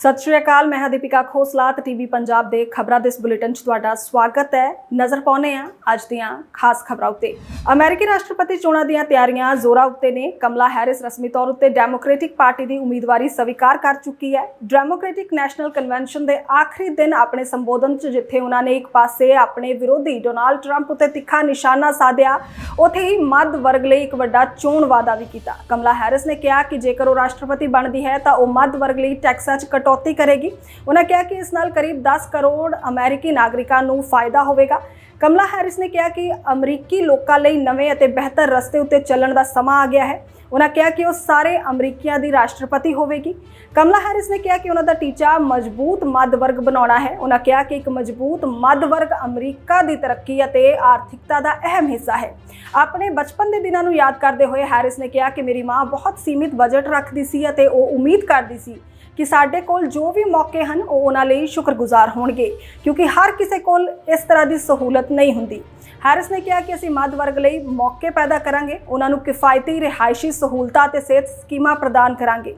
ਸਤਿ ਸ਼੍ਰੀ ਅਕਾਲ, ਮੈਂ ਹਾਂ ਦੀਪਿਕਾ ਖੋਸਲਾ ਤੇ ਟੀਵੀ ਪੰਜਾਬ ਦੇ ਖਬਰਾਂ ਦੇ ਇਸ ਬੁਲੇਟਿਨ 'ਚ ਤੁਹਾਡਾ ਸਵਾਗਤ ਹੈ। ਨਜ਼ਰ ਪਾਉਨੇ ਆ ਅੱਜ ਦੀਆਂ ਖਾਸ ਖਬਰਾਂ ਉੱਤੇ। ਅਮਰੀਕੀ ਰਾਸ਼ਟਰਪਤੀ ਚੋਣਾਂ ਦੀਆਂ ਤਿਆਰੀਆਂ ਜ਼ੋਰਾਂ ਉੱਤੇ ਨੇ। ਕਮਲਾ ਹੈਰਿਸ ਰਸਮੀ ਤੌਰ ਉੱਤੇ ਡੈਮੋਕ੍ਰੈਟਿਕ ਪਾਰਟੀ ਦੀ ਉਮੀਦਵਾਰੀ ਸਵੀਕਾਰ ਕਰ ਚੁੱਕੀ ਹੈ। ਡੈਮੋਕ੍ਰੈਟਿਕ ਨੈਸ਼ਨਲ ਕਨਵੈਨਸ਼ਨ ਦੇ ਆਖਰੀ ਦਿਨ ਆਪਣੇ ਸੰਬੋਧਨ 'ਚ, ਜਿੱਥੇ ਉਹਨਾਂ ਨੇ ਇੱਕ ਪਾਸੇ ਆਪਣੇ ਵਿਰੋਧੀ ਡੋਨਾਲਡ ਟਰੰਪ ਉੱਤੇ ਤਿੱਖਾ ਨਿਸ਼ਾਨਾ ਸਾਧਿਆ, ਉੱਥੇ ਹੀ ਮੱਧ ਵਰਗ ਲਈ ਇੱਕ ਵੱਡਾ ਚੋਣ ਵਾਅਦਾ ਵੀ ਕੀਤਾ। ਕਮਲਾ ਹੈਰਿਸ ਨੇ ਕਿਹਾ ਕਿ ਜੇਕਰ ਉਹ ਰਾਸ਼ਟਰਪਤੀ ਬਣਦੀ ਹੈ, ਤਾਂ ਉਹ ਮੱਧ ਵਰਗ ਲਈ ਟੈਕਸਾਂ 'ਚ ਕਟੌਤੀ ਕਰੇਗੀ। ਉਹਨਾਂ ਕਿਹਾ ਕਿ ਇਸ ਨਾਲ ਕਰੀਬ 10 ਕਰੋੜ ਅਮਰੀਕੀ ਨਾਗਰਿਕਾਂ ਨੂੰ ਫਾਇਦਾ ਹੋਵੇਗਾ। ਕਮਲਾ ਹੈਰਿਸ ਨੇ ਕਿਹਾ ਕਿ ਅਮਰੀਕੀ ਲੋਕਾਂ ਲਈ ਨਵੇਂ ਅਤੇ ਬਿਹਤਰ ਰਸਤੇ ਉੱਤੇ ਚੱਲਣ ਦਾ ਸਮਾਂ ਆ ਗਿਆ ਹੈ। ਉਹਨਾਂ ਕਿਹਾ ਕਿ ਉਹ ਸਾਰੇ ਅਮਰੀਕੀਆਂ ਦੀ ਰਾਸ਼ਟਰਪਤੀ ਹੋਵੇਗੀ। ਕਮਲਾ ਹੈਰਿਸ ਨੇ ਕਿਹਾ ਕਿ ਉਹਨਾਂ ਦਾ ਟੀਚਾ ਮਜ਼ਬੂਤ ਮੱਧ ਵਰਗ ਬਣਾਉਣਾ ਹੈ। ਉਹਨਾਂ ਕਿਹਾ ਕਿ ਇੱਕ ਮਜ਼ਬੂਤ ਮੱਧ ਵਰਗ ਅਮਰੀਕਾ ਦੀ ਤਰੱਕੀ ਅਤੇ ਆਰਥਿਕਤਾ ਦਾ ਅਹਿਮ ਹਿੱਸਾ ਹੈ। ਆਪਣੇ ਬਚਪਨ ਦੇ ਦਿਨਾਂ ਨੂੰ ਯਾਦ ਕਰਦੇ ਹੋਏ ਹੈਰਿਸ ਨੇ ਕਿਹਾ ਕਿ ਮੇਰੀ ਮਾਂ ਬਹੁਤ ਸੀਮਿਤ ਬਜਟ ਰੱਖਦੀ ਸੀ ਅਤੇ ਉਹ ਉਮੀਦ ਕਰਦੀ ਸੀ ਕਿ ਸਾਡੇ ਕੋਲ ਜੋ ਵੀ ਮੌਕੇ ਹਨ, ਉਹ ਉਹਨਾਂ ਲਈ ਸ਼ੁਕਰਗੁਜ਼ਾਰ ਹੋਣਗੇ। ਕਿਉਂਕਿ ਹਰ ਕਿਸੇ ਕੋਲ ਇਸ ਤਰ੍ਹਾਂ ਦੀ ਸਹੂਲਤ ਨਹੀਂ ਹੁੰਦੀ। ਹੈਰਿਸ ਨੇ ਕਿਹਾ ਕਿ ਅਸੀਂ ਮੱਧ ਵਰਗ ਲਈ ਮੌਕੇ ਪੈਦਾ ਕਰਾਂਗੇ। ਉਹਨਾਂ ਨੂੰ ਕਿਫਾਇਤੀ ਰਿਹਾਇਸ਼ੀ ਸਹੂਲਤਾਂ ਅਤੇ ਸਿਹਤ ਸਕੀਮਾਂ ਪ੍ਰਦਾਨ ਕਰਾਂਗੇ।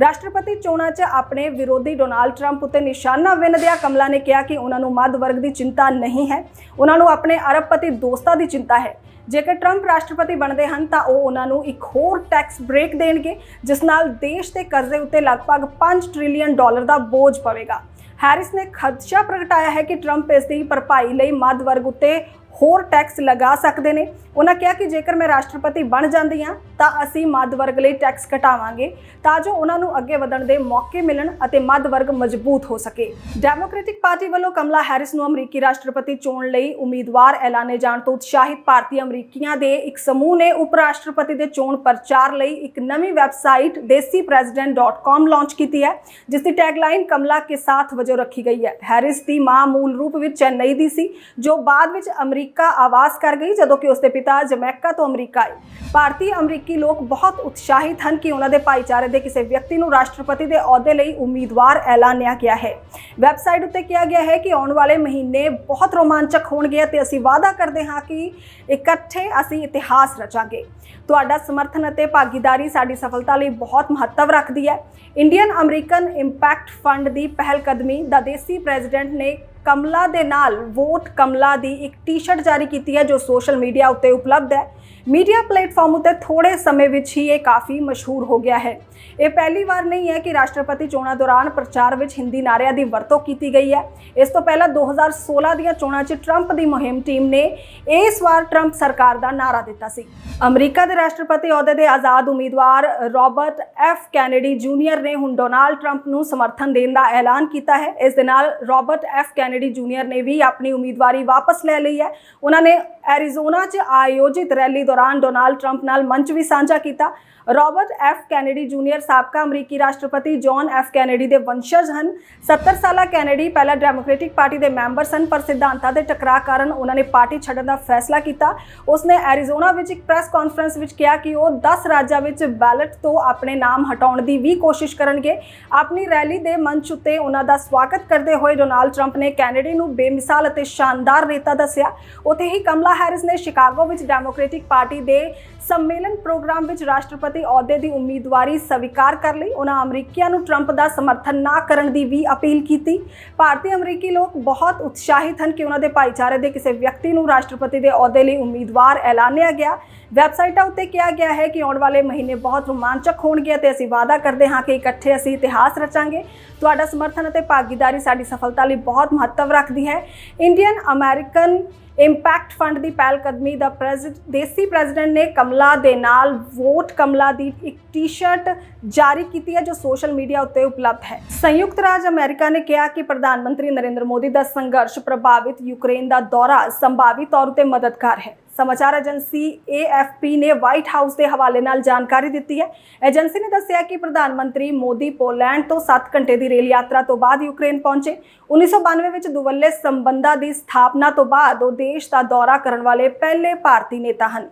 ਰਾਸ਼ਟਰਪਤੀ ਚੋਣਾਂ 'ਚ ਆਪਣੇ ਵਿਰੋਧੀ ਡੋਨਾਲਡ ਟਰੰਪ ਉੱਤੇ ਨਿਸ਼ਾਨਾ ਵਿੰਨਦਿਆਂ ਕਮਲਾ ਨੇ ਕਿਹਾ ਕਿ ਉਹਨਾਂ ਨੂੰ ਮੱਧ ਵਰਗ ਦੀ ਚਿੰਤਾ ਨਹੀਂ ਹੈ। ਉਹਨਾਂ ਨੂੰ ਆਪਣੇ ਅਰਬਪਤੀ ਦੋਸਤਾਂ ਦੀ ਚਿੰਤਾ ਹੈ। ਜੇਕਰ ਟਰੰਪ ਰਾਸ਼ਟਰਪਤੀ ਬਣਦੇ ਹਨ, ਤਾਂ ਉਹ ਉਹਨਾਂ ਨੂੰ ਇੱਕ ਹੋਰ ਟੈਕਸ ਬ੍ਰੇਕ ਦੇਣਗੇ, ਜਿਸ ਨਾਲ ਦੇਸ਼ ਦੇ ਕਰਜ਼ੇ ਉੱਤੇ ਲਗਭਗ 5 ਟ੍ਰਿਲੀਅਨ ਡਾਲਰ ਦਾ ਬੋਝ ਪਵੇਗਾ। ਹੈਰਿਸ ਨੇ ਖਦਸ਼ਾ ਪ੍ਰਗਟਾਇਆ ਹੈ ਕਿ ਟਰੰਪ ਇਸ ਦੀ ਭਰਪਾਈ ਲਈ ਮੱਧ ਵਰਗ ਉੱਤੇ ਹੋਰ ਟੈਕਸ ਲਗਾ ਸਕਦੇ ਨੇ। ਉਹਨਾਂ ਕਿਹਾ ਕਿ ਜੇਕਰ ਮੈਂ ਰਾਸ਼ਟਰਪਤੀ ਬਣ ਜਾਂਦੀ ਹਾਂ, ਤਾਂ ਅਸੀਂ ਮੱਧ ਵਰਗ ਲਈ ਟੈਕਸ ਘਟਾਵਾਂਗੇ, ਤਾਂ ਜੋ ਉਹਨਾਂ ਨੂੰ ਅੱਗੇ ਵਧਣ ਦੇ ਮੌਕੇ ਮਿਲਣ ਅਤੇ ਮੱਧ ਵਰਗ ਮਜ਼ਬੂਤ ਹੋ ਸਕੇ। ਡੈਮੋਕ੍ਰੈਟਿਕ ਪਾਰਟੀ ਵੱਲੋਂ ਕਮਲਾ ਹੈਰਿਸ ਨੂੰ ਅਮਰੀਕੀ ਰਾਸ਼ਟਰਪਤੀ ਚੋਣ ਲਈ ਉਮੀਦਵਾਰ ਐਲਾਨੇ ਜਾਣ ਤੋਂ ਉਤਸ਼ਾਹਿਤ ਭਾਰਤੀ ਅਮਰੀਕੀਆਂ ਦੇ ਇੱਕ ਸਮੂਹ ਨੇ ਉਪ ਰਾਸ਼ਟਰਪਤੀ ਦੇ ਚੋਣ ਪ੍ਰਚਾਰ ਲਈ ਇੱਕ ਨਵੀਂ ਵੈਬਸਾਈਟ desipresident.com ਲਾਂਚ ਕੀਤੀ ਹੈ, ਜਿਸ ਦੀ ਟੈਗਲਾਈਨ ਕਮਲਾ ਕੇ ਸਾਥ ਵਜੋਂ ਰੱਖੀ ਗਈ ਹੈ। ਹੈਰਿਸ ਦੀ ਮਾਂ ਮੂਲ ਰੂਪ ਵਿੱਚ ਚੇਨਈ ਦੀ ਸੀ, ਜੋ ਬਾਅਦ ਵਿੱਚ ਅਮਰੀਕਾ ਆਵਾਸ ਕਰ ਗਈ ਜਦੋਂ ਕਿ ਉਸਦੇ ਪਿਤਾ ਜਮੈਕਾ ਤੋਂ ਅਮਰੀਕਾ ਆਏ। ਭਾਰਤੀ ਅਮਰੀਕੀ ਲੋਕ ਬਹੁਤ ਉਤਸ਼ਾਹਿਤ ਹਨ ਕਿ ਉਹਨਾਂ ਦੇ ਭਾਈਚਾਰੇ ਦੇ ਕਿਸੇ ਵਿਅਕਤੀ ਨੂੰ ਰਾਸ਼ਟਰਪਤੀ ਦੇ ਅਹੁਦੇ ਲਈ ਉਮੀਦਵਾਰ ਐਲਾਨਿਆ ਗਿਆ ਹੈ। ਵੈਬਸਾਈਟ ਉੱਤੇ ਕਿਹਾ ਗਿਆ ਹੈ ਕਿ ਆਉਣ ਵਾਲੇ ਮਹੀਨੇ ਬਹੁਤ ਰੋਮਾਂਚਕ ਹੋਣਗੇ ਅਤੇ ਅਸੀਂ ਵਾਅਦਾ ਕਰਦੇ ਹਾਂ ਕਿ ਇਕੱਠੇ ਅਸੀਂ ਇਤਿਹਾਸ ਰਚਾਂਗੇ। ਤੁਹਾਡਾ ਸਮਰਥਨ ਅਤੇ ਭਾਗੀਦਾਰੀ ਸਾਡੀ ਸਫਲਤਾ ਲਈ ਬਹੁਤ ਮਹੱਤਵ ਰੱਖਦੀ ਹੈ। ਇੰਡੀਅਨ ਅਮਰੀਕਨ ਇੰਪੈਕਟ ਫੰਡ ਦੀ ਪਹਿਲ ਕਦਮੀ ਦਾ ਦੇਸੀ ਪ੍ਰੈਜ਼ੀਡੈਂਟ ਨੇ ਕਮਲਾ ਦੇ ਨਾਲ ਵੋਟ ਕਮਲਾ ਦੀ ਇੱਕ ਟੀ-ਸ਼ਰਟ ਜਾਰੀ ਕੀਤੀ ਹੈ, ਜੋ ਸੋਸ਼ਲ ਮੀਡੀਆ ਉੱਤੇ ਉਪਲਬਧ ਹੈ। ਮੀਡੀਆ ਪਲੇਟਫਾਰਮ ਉੱਤੇ ਥੋੜੇ ਸਮੇਂ ਵਿੱਚ ਹੀ ਇਹ ਕਾਫੀ ਮਸ਼ਹੂਰ ਹੋ ਗਿਆ ਹੈ। ਇਹ ਪਹਿਲੀ ਵਾਰ ਨਹੀਂ ਹੈ ਕਿ ਰਾਸ਼ਟਰਪਤੀ ਚੋਣਾਂ ਦੌਰਾਨ ਪ੍ਰਚਾਰ ਵਿੱਚ ਹਿੰਦੀ ਨਾਅਰਿਆਂ ਦੀ ਵਰਤੋਂ ਕੀਤੀ ਗਈ ਹੈ। ਇਸ ਤੋਂ ਪਹਿਲਾਂ 2016 ਦੀਆਂ ਚੋਣਾਂ 'ਚ ਟਰੰਪ ਦੀ ਮੁਹਿੰਮ ਟੀਮ ਨੇ ਇਸ ਵਾਰ ਟਰੰਪ ਸਰਕਾਰ ਦਾ ਨਾਅਰਾ ਦਿੱਤਾ ਸੀ। ਅਮਰੀਕਾ ਦੇ ਰਾਸ਼ਟਰਪਤੀ ਅਹੁਦੇ ਦੇ ਆਜ਼ਾਦ ਉਮੀਦਵਾਰ ਰਾਬਰਟ ਐਫ ਕੈਨੇਡੀ ਜੂਨੀਅਰ ਨੇ ਹੁਣ ਡੋਨਾਲਡ ਟਰੰਪ ਨੂੰ ਸਮਰਥਨ ਦੇਣ ਦਾ ਐਲਾਨ ਕੀਤਾ ਹੈ। ਇਸ ਦੇ ਨਾਲ ਰਾਬਰਟ ਐਫ ਕੈਨੇਡੀ ਜੂਨੀਅਰ ਨੇ ਵੀ ਆਪਣੀ ਉਮੀਦਵਾਰੀ ਵਾਪਸ ਲੈ ਲਈ ਹੈ। ਉਹਨਾਂ ਨੇ ਐਰੀਜ਼ੋਨਾ 'ਚ ਆਯੋਜਿਤ ਰੈਲੀ ਦੌਰਾਨ ਡੋਨਾਲਡ ਟਰੰਪ ਨਾਲ ਮੰਚ ਵੀ ਸਾਂਝਾ ਕੀਤਾ। ਰਾਬਰਟ ਐਫ ਕੈਨੇਡੀ ਜੂਨੀਅਰ ਸਾਬਕਾ ਅਮਰੀਕੀ ਰਾਸ਼ਟਰਪਤੀ ਜੌਨ ਐਫ ਕੈਨੇਡੀ ਦੇ ਵੰਸ਼ਜ ਹਨ। 70 ਸਾਲਾ ਕੈਨੇਡੀ ਪਹਿਲਾਂ ਡੈਮੋਕ੍ਰੈਟਿਕ ਪਾਰਟੀ ਦੇ ਮੈਂਬਰ ਸਨ, ਪਰ ਸਿਧਾਂਤਾਂ ਦੇ ਟਕਰਾਅ ਕਾਰਨ ਉਹਨਾਂ ਨੇ ਪਾਰਟੀ ਛੱਡਣ ਦਾ ਫੈਸਲਾ ਕੀਤਾ। ਉਸਨੇ ਐਰੀਜ਼ੋਨਾ ਵਿੱਚ ਇੱਕ ਪ੍ਰੈਸ ਕਾਨਫਰੰਸ ਵਿੱਚ ਕਿਹਾ ਕਿ ਉਹ 10 ਰਾਜਾਂ ਵਿੱਚ ਬੈਲਟ ਤੋਂ ਆਪਣੇ ਨਾਮ ਹਟਾਉਣ ਦੀ ਵੀ ਕੋਸ਼ਿਸ਼ ਕਰਨਗੇ। ਆਪਣੀ ਰੈਲੀ ਦੇ ਮੰਚ ਉੱਤੇ ਉਹਨਾਂ ਦਾ ਸਵਾਗਤ ਕਰਦੇ ਹੋਏ ਡੋਨਾਲਡ ਟਰੰਪ ਨੇ ਕੈਨੇਡੀ ਨੂੰ ਬੇਮਿਸਾਲ ਅਤੇ ਸ਼ਾਨਦਾਰ ਨੇਤਾ ਦੱਸਿਆ। ਉੱਥੇ ਹੀ ਕਮਲਾ ਹੈਰਿਸ ਨੇ ਸ਼ਿਕਾਗੋ ਵਿੱਚ ਡੈਮੋਕ੍ਰੈਟਿਕ ਪਾਰਟੀ ਦੇ ਸੰਮੇਲਨ ਪ੍ਰੋਗਰਾਮ ਵਿੱਚ ਰਾਸ਼ਟਰਪਤੀ ਅਹੁਦੇ ਦੀ ਉਮੀਦਵਾਰੀ ਸਵੀਕਾਰ ਕਰ ਲਈ। ਉਹਨਾਂ ਅਮਰੀਕੀਆਂ ਨੂੰ ਟਰੰਪ ਦਾ ਸਮਰਥਨ ਨਾ ਕਰਨ ਦੀ ਵੀ ਅਪੀਲ ਕੀਤੀ। ਭਾਰਤੀ ਅਮਰੀਕੀ ਲੋਕ ਬਹੁਤ ਉਤਸ਼ਾਹਿਤ ਹਨ ਕਿ ਉਹਨਾਂ ਦੇ ਭਾਈਚਾਰੇ ਦੇ ਕਿਸੇ ਵਿਅਕਤੀ ਨੂੰ ਰਾਸ਼ਟਰਪਤੀ ਦੇ ਅਹੁਦੇ ਲਈ ਉਮੀਦਵਾਰ ਐਲਾਨਿਆ ਗਿਆ। ਵੈਬਸਾਈਟਾਂ ਉੱਤੇ ਕਿਹਾ ਗਿਆ ਹੈ ਕਿ ਆਉਣ ਵਾਲੇ ਮਹੀਨੇ ਬਹੁਤ ਰੋਮਾਂਚਕ ਹੋਣਗੇ ਅਤੇ ਅਸੀਂ ਵਾਅਦਾ ਕਰਦੇ ਹਾਂ ਕਿ ਇਕੱਠੇ ਅਸੀਂ ਇਤਿਹਾਸ ਰਚਾਂਗੇ। ਤੁਹਾਡਾ ਸਮਰਥਨ ਅਤੇ ਭਾਗੀਦਾਰੀ ਸਾਡੀ ਸਫਲਤਾ ਲਈ ਬਹੁਤ ਮਹੱਤਵ ਰੱਖਦੀ ਹੈ। ਇੰਡੀਅਨ ਅਮਰੀਕਨ ਇੰਪੈਕਟ ਫੰਡ ਦੀ ਪਹਿਲ ਕਦਮੀ ਦਾ ਪ੍ਰੈਜ਼ੀਡੈਂਟ ਦੇਸੀ ਪ੍ਰੈਜ਼ੀਡੈਂਟ ਨੇ ਕਮਲਾ ਦੇ ਨਾਲ ਵੋਟ ਕਮਲਾ ਦੀ ਇੱਕ ਟੀ-ਸ਼ਰਟ ਜਾਰੀ ਕੀਤੀ ਹੈ ਜੋ ਸੋਸ਼ਲ ਮੀਡੀਆ ਉੱਤੇ ਉਪਲਬਧ ਹੈ। ਸੰਯੁਕਤ ਰਾਜ ਅਮਰੀਕਾ ਨੇ ਕਿਹਾ ਕਿ ਪ੍ਰਧਾਨ ਮੰਤਰੀ ਨਰਿੰਦਰ ਮੋਦੀ ਦਾ ਸੰਘਰਸ਼ ਪ੍ਰਭਾਵਿਤ ਯੂਕਰੇਨ ਦਾ ਦੌਰਾ ਸੰਭਾਵੀ ਤੌਰ ਉਤੇ ਮਦਦਗਾਰ ਹੈ। ਸਮਾਚਾਰ ਏਜੰਸੀ AFP ਨੇ ਵਾਈਟ ਹਾਊਸ ਦੇ ਹਵਾਲੇ ਨਾਲ ਜਾਣਕਾਰੀ ਦਿੱਤੀ ਹੈ। ਏਜੰਸੀ ਨੇ ਦੱਸਿਆ ਕਿ ਪ੍ਰਧਾਨ ਮੰਤਰੀ ਮੋਦੀ ਪੋਲੈਂਡ ਤੋਂ 7 ਘੰਟੇ ਦੀ ਰੇਲ ਯਾਤਰਾ ਤੋਂ ਬਾਅਦ ਯੂਕਰੇਨ ਪਹੁੰਚੇ। 1992 ਵਿੱਚ ਦੁਵੱਲੇ ਸੰਬੰਧਾਂ ਦੀ ਸਥਾਪਨਾ ਤੋਂ ਬਾਅਦ ਉਹ ਦੇਸ਼ ਦਾ ਦੌਰਾ ਕਰਨ ਵਾਲੇ ਪਹਿਲੇ ਭਾਰਤੀ ਨੇਤਾ ਹਨ।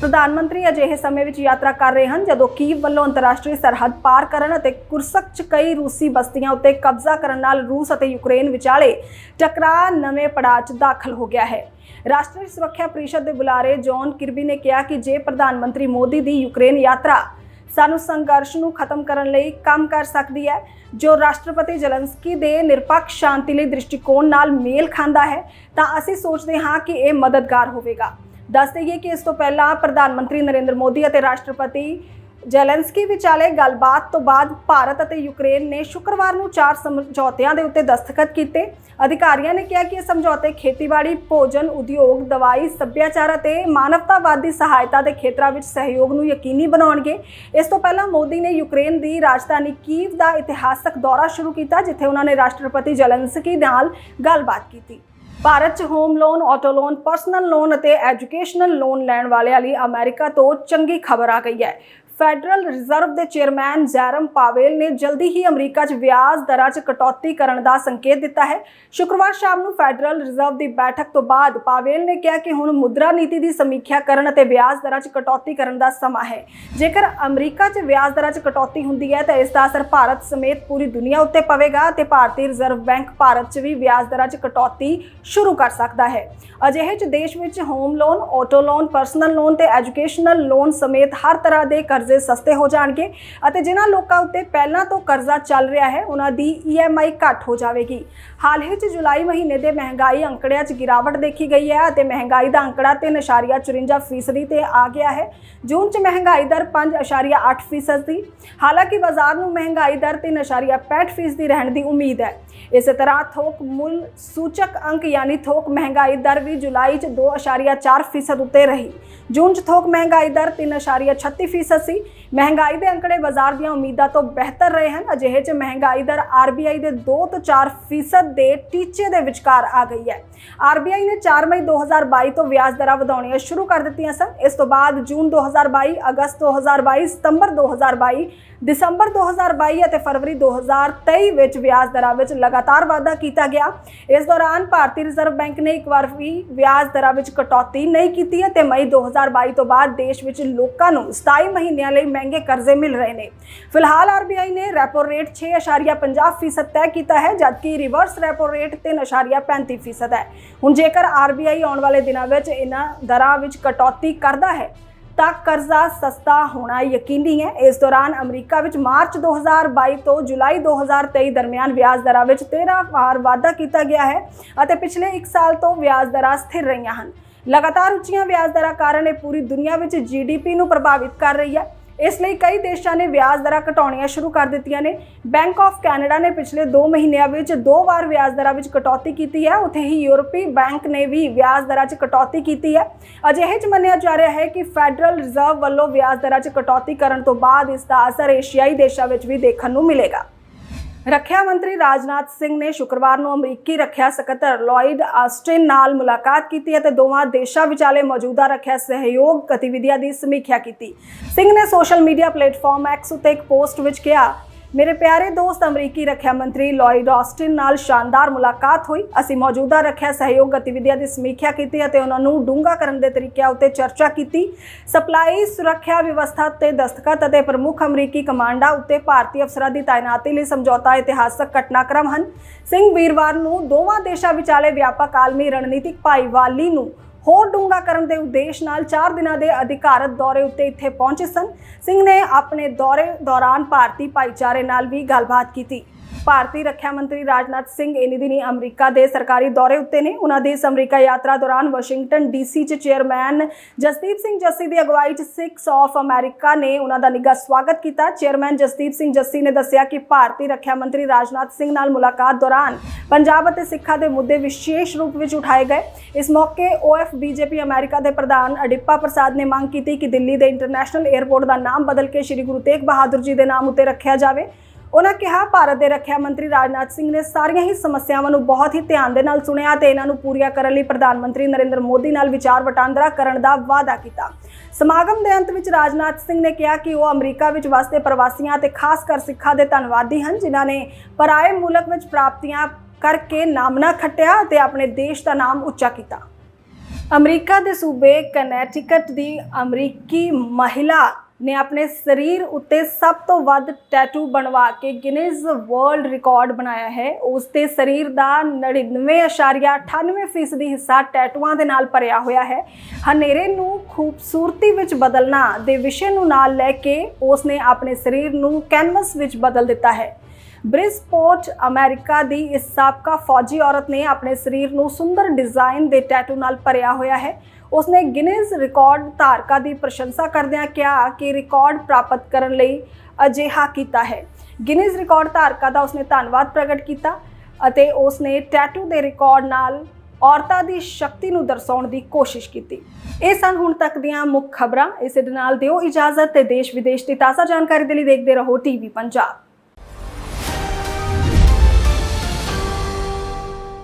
ਪ੍ਰਧਾਨ ਮੰਤਰੀ ਅਜਿਹੇ ਸਮੇਂ ਵਿੱਚ ਯਾਤਰਾ ਕਰ ਰਹੇ ਹਨ, ਜਦੋਂ ਕੀਵ ਵੱਲੋਂ ਅੰਤਰਰਾਸ਼ਟਰੀ ਸਰਹੱਦ ਪਾਰ ਕਰਨ ਅਤੇ ਕੁਰਸਕ 'ਚ ਕਈ ਰੂਸੀ ਬਸਤੀਆਂ ਉੱਤੇ ਕਬਜ਼ਾ ਕਰਨ ਨਾਲ ਰੂਸ ਅਤੇ ਯੂਕਰੇਨ ਵਿਚਾਲੇ ਟਕਰਾਅ ਨਵੇਂ ਪੜਾਅ 'ਚ ਦਾਖਲ ਹੋ ਗਿਆ ਹੈ। ਰਾਸ਼ਟਰੀ ਸੁਰੱਖਿਆ ਪਰਿਸ਼ਦ ਦੇ ਬੁਲਾਰੇ ਜੌਨ ਕਿਰਬੀ ਨੇ ਕਿਹਾ ਕਿ ਜੇ ਪ੍ਰਧਾਨ ਮੰਤਰੀ ਮੋਦੀ ਦੀ ਯੂਕਰੇਨ ਯਾਤਰਾ ਸਾਨੂੰ ਸੰਘਰਸ਼ ਨੂੰ ਖਤਮ ਕਰਨ ਲਈ ਕੰਮ ਕਰ ਸਕਦੀ ਹੈ, ਜੋ ਰਾਸ਼ਟਰਪਤੀ ਜ਼ੈਲੈਂਸਕੀ ਦੇ ਨਿਰਪੱਖ ਸ਼ਾਂਤੀ ਲਈ ਦ੍ਰਿਸ਼ਟੀਕੋਣ ਨਾਲ ਮੇਲ ਖਾਂਦਾ ਹੈ, ਤਾਂ ਅਸੀਂ ਸੋਚਦੇ ਹਾਂ ਕਿ ਇਹ ਮਦਦਗਾਰ ਹੋਵੇਗਾ। ਦੱਸ ਦਈਏ ਕਿ ਇਸ ਤੋਂ ਪਹਿਲਾਂ ਪ੍ਰਧਾਨ ਮੰਤਰੀ ਨਰਿੰਦਰ ਮੋਦੀ ਅਤੇ ਰਾਸ਼ਟਰਪਤੀ ਜ਼ੈਲੈਂਸਕੀ ਵਿਚਾਲੇ ਗੱਲਬਾਤ ਤੋਂ ਬਾਅਦ ਭਾਰਤ ਅਤੇ ਯੂਕਰੇਨ ਨੇ ਸ਼ੁੱਕਰਵਾਰ ਨੂੰ ਚਾਰ ਸਮਝੌਤਿਆਂ ਦੇ ਉੱਤੇ ਦਸਤਖਤ ਕੀਤੇ। ਅਧਿਕਾਰੀਆਂ ਨੇ ਕਿਹਾ ਕਿ ਇਹ ਸਮਝੌਤੇ ਖੇਤੀਬਾੜੀ ਭੋਜਨ ਉਦਯੋਗ ਦਵਾਈ ਸੱਭਿਆਚਾਰ ਅਤੇ ਮਾਨਵਤਾਵਾਦੀ ਸਹਾਇਤਾ ਦੇ ਖੇਤਰਾਂ ਵਿੱਚ ਸਹਿਯੋਗ ਨੂੰ ਯਕੀਨੀ ਬਣਾਉਣਗੇ। ਇਸ ਤੋਂ ਪਹਿਲਾਂ ਮੋਦੀ ਨੇ ਯੂਕਰੇਨ ਦੀ ਰਾਜਧਾਨੀ ਕੀਵ ਦਾ ਇਤਿਹਾਸਕ ਦੌਰਾ ਸ਼ੁਰੂ ਕੀਤਾ ਜਿੱਥੇ ਉਹਨਾਂ ਨੇ ਰਾਸ਼ਟਰਪਤੀ ਜ਼ੈਲੈਂਸਕੀ ਨਾਲ ਗੱਲਬਾਤ ਕੀਤੀ। ਭਾਰਤ 'ਚ home loan, auto loan, personal loan ਅਤੇ ਐਜੂਕੇਸ਼ਨਲ ਲੋਨ ਲੈਣ ਵਾਲਿਆਂ ਲਈ ਅਮਰੀਕਾ ਤੋਂ ਚੰਗੀ ਖਬਰ ਆ ਗਈ ਹੈ। ਫੈਡਰਲ ਰਿਜ਼ਰਵ ਦੇ ਚੇਅਰਮੈਨ ਜੈਰਮ ਪਾਵੇਲ ਨੇ ਜਲਦੀ ਹੀ ਅਮਰੀਕਾ 'ਚ ਵਿਆਜ ਦਰਾਂ 'ਚ ਕਟੌਤੀ ਕਰਨ ਦਾ ਸੰਕੇਤ ਦਿੱਤਾ ਹੈ। ਸ਼ੁੱਕਰਵਾਰ ਸ਼ਾਮ ਨੂੰ ਫੈਡਰਲ ਰਿਜ਼ਰਵ ਦੀ ਬੈਠਕ ਤੋਂ ਬਾਅਦ ਪਾਵੇਲ ਨੇ ਕਿਹਾ ਕਿ ਹੁਣ ਮੁਦਰਾ ਨੀਤੀ ਦੀ ਸਮੀਖਿਆ ਕਰਨ ਅਤੇ ਵਿਆਜ ਦਰਾਂ 'ਚ ਕਟੌਤੀ ਕਰਨ ਦਾ ਸਮਾਂ ਹੈ। ਜੇਕਰ ਅਮਰੀਕਾ 'ਚ ਵਿਆਜ ਦਰਾਂ 'ਚ ਕਟੌਤੀ ਹੁੰਦੀ ਹੈ ਤਾਂ ਇਸ ਦਾ ਅਸਰ ਭਾਰਤ ਸਮੇਤ ਪੂਰੀ ਦੁਨੀਆ ਉੱਤੇ ਪਵੇਗਾ ਤੇ ਭਾਰਤੀ ਰਿਜ਼ਰਵ ਬੈਂਕ ਭਾਰਤ 'ਚ ਵੀ ਵਿਆਜ ਦਰਾਂ 'ਚ ਕਟੌਤੀ ਸ਼ੁਰੂ ਕਰ ਸਕਦਾ ਹੈ। ਅਜਿਹੇ 'ਚ ਦੇਸ਼ ਵਿੱਚ home loan, auto loan, personal loan ਤੇ ਐਜੂਕੇਸ਼ਨਲ ਲੋਨ ਸਮੇਤ ਹਰ ਤਰ੍ਹਾਂ ਦੇ ਕਰਜ਼ੇ ਸਸਤੇ ਹੋ ਜਾਣਗੇ ਅਤੇ ਜਿਨ੍ਹਾਂ ਲੋਕਾਂ ਉੱਤੇ ਪਹਿਲਾਂ ਤੋਂ ਕਰਜ਼ਾ ਚੱਲ ਰਿਹਾ ਹੈ, ਉਹਨਾਂ ਦੀ EMI ਘੱਟ ਹੋ ਜਾਵੇਗੀ। ਹਾਲ ਹੀ 'ਚ ਜੁਲਾਈ ਮਹੀਨੇ ਦੇ ਮਹਿੰਗਾਈ ਅੰਕੜਿਆਂ 'ਚ ਗਿਰਾਵਟ ਦੇਖੀ ਗਈ ਹੈ ਅਤੇ ਮਹਿੰਗਾਈ ਦਾ ਅੰਕੜਾ 3.54 ਫੀਸਦੀ ਤੇ ਆ ਗਿਆ ਹੈ। ਜੂਨ 'ਚ ਮਹਿੰਗਾਈ ਦਰ 5.8 ਫੀਸਦ। ਸੀ ਹਾਲਾਂਕਿ ਬਾਜ਼ਾਰ ਨੂੰ ਮਹਿੰਗਾਈ ਦਰ 3.65 ਫੀਸਦੀ ਰਹਿਣ ਦੀ ਉਮੀਦ ਹੈ। ਇਸੇ ਤਰ੍ਹਾਂ ਥੋਕ ਮੁੱਲ ਸੂਚਕ ਅੰਕ ਯਾਨੀ ਥੋਕ ਮਹਿੰਗਾਈ ਦਰ ਵੀ ਜੁਲਾਈ ਚ 2.4 ਫੀਸਦ ਉੱਤੇ ਰਹੀ। ਜੂਨ 'ਚ ਥੋਕ ਮਹਿੰਗਾਈ ਦਰ 3.36 ਫੀਸਦ ਸੀ। ਮਹਿੰਗਾਈ ਦੇ ਅੰਕੜੇ ਬਾਜ਼ਾਰ ਦੀਆਂ ਉਮੀਦਾਂ ਤੋਂ ਬਿਹਤਰ ਰਹੇ ਹਨ। ਅਜਿਹੇ 'ਚ ਮਹਿੰਗਾਈ ਦਰ RBI ਦੇ 2 ਤੋਂ 4 ਫੀਸਦ ਦੇ ਟੀਚੇ ਦੇ ਵਿਚਕਾਰ ਆ ਗਈ ਹੈ। RBI ਨੇ 4 ਮਈ 2022 ਤੋਂ ਵਿਆਜ ਦਰਾਂ ਵਧਾਉਣੀਆਂ ਸ਼ੁਰੂ ਕਰ ਦਿੱਤੀਆਂ ਸਨ। ਇਸ ਤੋਂ ਬਾਅਦ ਜੂਨ 2022 ਅਗਸਤ 2022 ਸਤੰਬਰ 2022 ਦਸੰਬਰ 2022 ਅਤੇ ਫਰਵਰੀ 2023 ਵਿੱਚ ਵਿਆਜ ਦਰਾਂ ਵਿੱਚ ਲਗਾਤਾਰ ਵਾਧਾ ਕੀਤਾ ਗਿਆ। ਇਸ ਦੌਰਾਨ ਭਾਰਤੀ ਰਿਜ਼ਰਵ ਬੈਂਕ ਨੇ ਇੱਕ ਵਾਰ ਵੀ ਵਿਆਜ ਦਰਾਂ ਵਿੱਚ ਕਟੌਤੀ ਨਹੀਂ ਕੀਤੀ ਅਤੇ ਮਈ 2022 ਤੋਂ ਬਾਅਦ ਦੇਸ਼ ਵਿੱਚ ਲੋਕਾਂ ਨੂੰ 27 ਮਹੀਨਿਆਂ ਲਈ ਮਹਿੰਗੇ ਕਰਜ਼ੇ ਮਿਲ ਰਹੇ ਨੇ। ਫਿਲਹਾਲ RBI ਨੇ ਰੈਪੋ ਰੇਟ 6.50% ਤੈਅ ਕੀਤਾ ਹੈ, ਜਦਕਿ ਰਿਵਰਸ ਰੈਪੋ ਰੇਟ 3.35% ਹੈ। ਹੁਣ ਜੇਕਰ RBI ਆਉਣ ਵਾਲੇ ਦਿਨਾਂ ਵਿੱਚ ਇਹਨਾਂ ਦਰਾਂ ਵਿੱਚ ਕਟੌਤੀ ਕਰਦਾ ਹੈ, ਤਾਂ ਕਰਜ਼ਾ ਸਸਤਾ ਹੋਣਾ ਯਕੀਨੀ ਹੈ। ਇਸ ਦੌਰਾਨ ਅਮਰੀਕਾ ਵਿੱਚ ਮਾਰਚ 2022 ਤੋਂ ਜੁਲਾਈ 2023 ਦਰਮਿਆਨ ਵਿਆਜ ਦਰਾਂ ਵਿੱਚ 13 ਵਾਰ ਵਾਧਾ ਕੀਤਾ ਗਿਆ ਹੈ ਅਤੇ ਪਿਛਲੇ 1 ਸਾਲ ਤੋਂ ਵਿਆਜ ਦਰਾਂ ਸਥਿਰ ਰਹੀਆਂ ਹਨ। ਲਗਾਤਾਰ ਉੱਚੀਆਂ ਵਿਆਜ ਦਰਾਂ ਕਾਰਨ ਇਹ ਪੂਰੀ ਦੁਨੀਆ ਵਿੱਚ ਜੀਡੀਪੀ ਨੂੰ ਪ੍ਰਭਾਵਿਤ ਕਰ ਰਹੀ ਹੈ। ਇਸ ਲਈ ਕਈ ਦੇਸ਼ਾਂ ਨੇ ਵਿਆਜ ਦਰਾਂ ਘਟਾਉਣੀਆਂ ਸ਼ੁਰੂ ਕਰ ਦਿੱਤੀਆਂ ਨੇ। ਬੈਂਕ ਆਫ ਕੈਨੇਡਾ ਨੇ ਪਿਛਲੇ 2 ਮਹੀਨਿਆਂ ਵਿੱਚ ਦੋ ਵਾਰ ਵਿਆਜ ਦਰਾਂ ਵਿੱਚ ਕਟੌਤੀ ਕੀਤੀ ਹੈ। ਉੱਥੇ ਹੀ ਯੂਰਪੀ ਬੈਂਕ ਨੇ ਵੀ ਵਿਆਜ ਦਰਾਂ 'ਚ ਕਟੌਤੀ ਕੀਤੀ ਹੈ। ਅਜਿਹੇ 'ਚ ਮੰਨਿਆ ਜਾ ਰਿਹਾ ਹੈ ਕਿ ਫੈਡਰਲ ਰਿਜ਼ਰਵ ਵੱਲੋਂ ਵਿਆਜ ਦਰਾਂ 'ਚ ਕਟੌਤੀ ਕਰਨ ਤੋਂ ਬਾਅਦ ਇਸ ਦਾ ਅਸਰ ਏਸ਼ੀਆਈ ਦੇਸ਼ਾਂ ਵਿੱਚ ਵੀ ਦੇਖਣ ਨੂੰ ਮਿਲੇਗਾ। ਰੱਖਿਆ ਮੰਤਰੀ ਰਾਜਨਾਥ ਸਿੰਘ ਨੇ ਸ਼ੁੱਕਰਵਾਰ ਨੂੰ ਅਮਰੀਕੀ ਰੱਖਿਆ ਸਕੱਤਰ ਲੋਇਡ ਆਸਟਿਨ ਨਾਲ ਮੁਲਾਕਾਤ ਕੀਤੀ ਅਤੇ ਦੋਵਾਂ ਦੇਸ਼ਾਂ ਵਿਚਾਲੇ ਮੌਜੂਦਾ ਰੱਖਿਆ ਸਹਿਯੋਗ ਗਤੀਵਿਧੀਆਂ ਦੀ ਸਮੀਖਿਆ ਕੀਤੀ। ਸਿੰਘ ਨੇ ਸੋਸ਼ਲ ਮੀਡੀਆ ਪਲੇਟਫਾਰਮ ਐਕਸ ਉੱਤੇ ਇੱਕ ਪੋਸਟ ਵਿੱਚ ਕਿਹਾ ਮੇਰੇ ਪਿਆਰੇ ਦੋਸਤ, ਅਮਰੀਕੀ ਰੱਖਿਆ ਮੰਤਰੀ ਲੋਇਡ ਆਸਟਿਨ ਨਾਲ ਸ਼ਾਨਦਾਰ ਮੁਲਾਕਾਤ ਹੋਈ। ਅਸੀਂ ਮੌਜੂਦਾ ਰੱਖਿਆ ਸਹਿਯੋਗ ਗਤੀਵਿਧੀਆਂ ਦੀ ਸਮੀਖਿਆ ਕੀਤੀ ਅਤੇ ਉਹਨਾਂ ਨੂੰ ਡੂੰਘਾ ਕਰਨ ਦੇ ਤਰੀਕਿਆਂ ਉੱਤੇ ਚਰਚਾ ਕੀਤੀ। ਸਪਲਾਈ ਸੁਰੱਖਿਆ ਵਿਵਸਥਾ ਤੇ ਦਸਤਖਤ ਅਤੇ ਪ੍ਰਮੁੱਖ ਅਮਰੀਕੀ ਕਮਾਂਡਾਂ ਉੱਤੇ ਭਾਰਤੀ ਅਫਸਰਾਂ ਦੀ ਤਾਇਨਾਤੀ ਲਈ ਸਮਝੌਤਾ ਇਤਿਹਾਸਕ ਘਟਨਾਕ੍ਰਮ ਹਨ। ਸਿੰਘ ਵੀਰਵਾਰ ਨੂੰ ਦੋਵਾਂ ਦੇਸ਼ਾਂ ਵਿਚਾਲੇ ਵਿਆਪਕ ਆਲਮੀ ਰਣਨੀਤਿਕ ਭਾਈਵਾਲੀ ਨੂੰ ਹੋਰ ਡੂੰਘਾ ਕਰਨ ਦੇ ਉਦੇਸ਼ ਨਾਲ 4 ਦਿਨਾਂ ਦੇ ਅਧਿਕਾਰਤ ਦੌਰੇ ਉੱਤੇ ਇੱਥੇ ਪਹੁੰਚੇ ਸਨ। ਸਿੰਘ ਨੇ ਆਪਣੇ ਦੌਰੇ ਦੌਰਾਨ ਭਾਰਤੀ ਭਾਈਚਾਰੇ ਨਾਲ ਵੀ ਗੱਲਬਾਤ ਕੀਤੀ। ਭਾਰਤੀ ਰੱਖਿਆ ਮੰਤਰੀ ਰਾਜਨਾਥ ਸਿੰਘ ਇਨੀ ਦਿਨੀ ਅਮਰੀਕਾ ਦੇ ਸਰਕਾਰੀ ਦੌਰੇ ਉੱਤੇ ਨੇ। ਉਹਨਾਂ ਦੀ ਇਸ ਅਮਰੀਕਾ ਯਾਤਰਾ ਦੌਰਾਨ ਵਾਸ਼ਿੰਗਟਨ ਡੀਸੀ ਚ ਚੇਅਰਮੈਨ ਜਸਦੀਪ ਸਿੰਘ ਜੱਸੀ ਦੀ ਅਗਵਾਈ ਚ ਸਿਕਸ ਆਫ ਅਮਰੀਕਾ ਨੇ ਉਹਨਾਂ ਦਾ ਨਿੱਘਾ ਸਵਾਗਤ ਕੀਤਾ। ਚੇਅਰਮੈਨ ਜਸਦੀਪ ਸਿੰਘ ਜੱਸੀ ਨੇ ਦੱਸਿਆ ਕਿ ਭਾਰਤੀ ਰੱਖਿਆ ਮੰਤਰੀ ਰਾਜਨਾਥ ਸਿੰਘ ਨਾਲ ਮੁਲਾਕਾਤ ਦੌਰਾਨ ਪੰਜਾਬ ਅਤੇ ਸਿੱਖਾਂ ਦੇ ਮੁੱਦੇ ਵਿਸ਼ੇਸ਼ ਰੂਪ ਵਿੱਚ ਉਠਾਏ ਗਏ। ਇਸ ਮੌਕੇ OF ਬੀਜੇਪੀ ਅਮਰੀਕਾ ਦੇ ਪ੍ਰਧਾਨ ਅਡਿੱਪਾ ਪ੍ਰਸਾਦ ਨੇ ਮੰਗ ਕੀਤੀ ਕਿ ਦਿੱਲੀ ਦੇ ਇੰਟਰਨੈਸ਼ਨਲ 에ਅਰਪੋਰਟ ਦਾ ਨਾਮ ਬਦਲ ਕੇ ਸ੍ਰੀ ਗੁਰੂ ਤੇਗ ਬਹਾਦਰ ਜੀ ਦੇ ਨਾਮ ਉੱਤੇ ਰੱਖਿਆ ਜਾਵੇ। ਉਹਨਾਂ ਕਿਹਾ, ਭਾਰਤ ਦੇ ਰੱਖਿਆ ਮੰਤਰੀ ਰਾਜਨਾਥ ਸਿੰਘ ਨੇ ਸਾਰੀਆਂ ਹੀ ਸਮੱਸਿਆਵਾਂ ਨੂੰ ਬਹੁਤ ਹੀ ਧਿਆਨ ਦੇ ਨਾਲ ਸੁਣਿਆ ਤੇ ਇਹਨਾਂ ਨੂੰ ਪੂਰੀਆਂ ਕਰਨ ਲਈ ਪ੍ਰਧਾਨ ਮੰਤਰੀ ਨਰਿੰਦਰ ਮੋਦੀ ਨਾਲ ਵਿਚਾਰ ਵਟਾਂਦਰਾ ਕਰਨ ਦਾ ਵਾਅਦਾ ਕੀਤਾ। ਸਮਾਗਮ ਦੇ ਅੰਤ ਵਿੱਚ ਰਾਜਨਾਥ ਸਿੰਘ ਨੇ ਕਿਹਾ ਕਿ ਉਹ ਅਮਰੀਕਾ ਵਿੱਚ ਵਸਦੇ ਪ੍ਰਵਾਸੀਆਂ ਤੇ ਖਾਸ ਕਰ ਸਿੱਖਾਂ ਦੇ ਧੰਨਵਾਦੀ ਹਨ, ਜਿਨ੍ਹਾਂ ਨੇ ਪਰਾਏ ਮੁਲਕ ਵਿੱਚ ਪ੍ਰਾਪਤੀਆਂ ਕਰਕੇ ਨਾਮਣਾ ਖੱਟਿਆ ਤੇ ਆਪਣੇ ਦੇਸ਼ ਦਾ ਨਾਮ ਉੱਚਾ ਕੀਤਾ। ਅਮਰੀਕਾ ਦੇ ਸੂਬੇ ਕਨੈਟਿਕਟ ਦੀ ਅਮਰੀਕੀ ਮਹਿਲਾ ਨੇ ਆਪਣੇ ਸਰੀਰ ਉੱਤੇ ਸਭ ਤੋਂ ਵੱਧ ਟੈਟੂ ਬਣਵਾ ਕੇ ਗਿਨੀਜ਼ ਵਰਲਡ ਰਿਕਾਰਡ ਬਣਾਇਆ ਹੈ। ਉਸ ਦੇ ਸਰੀਰ ਦਾ 99.98% ਹਿੱਸਾ ਟੈਟੂਆਂ ਦੇ ਨਾਲ ਭਰਿਆ ਹੋਇਆ ਹੈ। ਹਨੇਰੇ ਨੂੰ ਖੂਬਸੂਰਤੀ ਵਿੱਚ ਬਦਲਣਾ ਦੇ ਵਿਸ਼ੇ ਨੂੰ ਨਾਲ ਲੈ ਕੇ ਉਸ ਨੇ ਆਪਣੇ ਸਰੀਰ ਨੂੰ ਕੈਨਵਸ ਵਿੱਚ ਬਦਲ ਦਿੱਤਾ ਹੈ। ਬ੍ਰਿਸਪੋਰਟ, ਅਮਰੀਕਾ ਦੀ ਇਸ ਸਾਬਕਾ ਫੌਜੀ ਔਰਤ ਨੇ ਆਪਣੇ ਸਰੀਰ ਨੂੰ ਸੁੰਦਰ ਡਿਜ਼ਾਈਨ ਦੇ ਟੈਟੂ ਨਾਲ ਭਰਿਆ ਹੋਇਆ ਹੈ। ਉਸਨੇ ਗਿਨੀਜ਼ ਰਿਕਾਰਡ ਧਾਰਕਾ ਦੀ ਪ੍ਰਸ਼ੰਸਾ ਕਰਦਿਆਂ ਕਿਹਾ ਕਿ ਰਿਕਾਰਡ ਪ੍ਰਾਪਤ ਕਰਨ ਲਈ ਅਜਿਹਾ ਕੀਤਾ ਹੈ। ਗਿਨੀਜ਼ ਰਿਕਾਰਡ ਧਾਰਕਾ ਦਾ ਉਸਨੇ ਧੰਨਵਾਦ ਪ੍ਰਗਟ ਕੀਤਾ ਅਤੇ ਉਸਨੇ ਟੈਟੂ ਦੇ ਰਿਕਾਰਡ ਨਾਲ ਔਰਤਾਂ ਦੀ ਸ਼ਕਤੀ ਨੂੰ ਦਰਸਾਉਣ ਦੀ ਕੋਸ਼ਿਸ਼ ਕੀਤੀ। ਇਹ ਸਨ ਹੁਣ ਤੱਕ ਦੀਆਂ ਮੁੱਖ ਖਬਰਾਂ। ਇਸੇ ਦੇ ਨਾਲ ਦਿਓ ਇਜਾਜ਼ਤ ਤੇ ਦੇਸ਼ ਵਿਦੇਸ਼ ਦੀ ਤਾਜ਼ਾ ਜਾਣਕਾਰੀ ਦੇ ਲਈ ਦੇਖਦੇ ਰਹੋ ਟੀਵੀ ਪੰਜਾਬ।